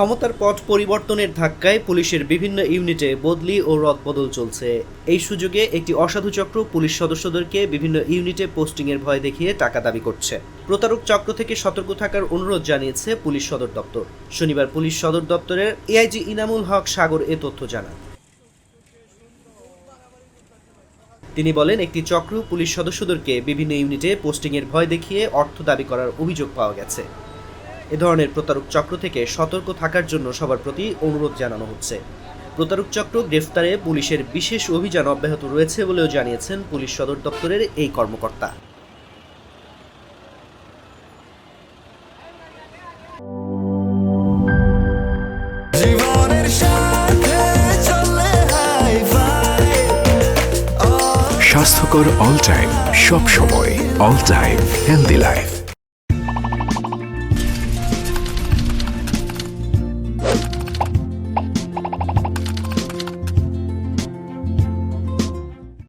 ক্ষমতার পথ পরিবর্তনের ধাক্কায় পুলিশের বিভিন্ন ইউনিটে বদলি ও রদবদল চলছে। এই সুযোগে একটি অসাধু চক্র পুলিশ সদস্যদেরকে বিভিন্ন ইউনিটে পোস্টিংয়ের ভয় দেখিয়ে টাকা দাবি করছে। প্রতারক চক্র থেকে সতর্ক থাকার অনুরোধ জানিয়েছে পুলিশ সদর দপ্তর। শনিবার পুলিশ সদর দপ্তরের এআইজি ইনামুল হক সাগর এ তথ্য জানান। তিনি বলেন, একটি চক্র পুলিশ সদস্যদেরকে বিভিন্ন ইউনিটে পোস্টিংয়ের ভয় দেখিয়ে অর্থ দাবি করার অভিযোগ পাওয়া গেছে। এ ধরনের প্রতারক চক্র থেকে সতর্ক থাকার জন্য সবার প্রতি অনুরোধ জানানো হচ্ছে। প্রতারক চক্র গ্রেফতারে পুলিশের বিশেষ অভিযান অব্যাহত রয়েছে বলেও জানিয়েছেন পুলিশ সদর দপ্তরের এই কর্মকর্তা। জীবনের সাথে চলে হাই ফাই স্বাস্থ্যকর অল টাইম সব সময় অল টাইম হেলদি লাইফ।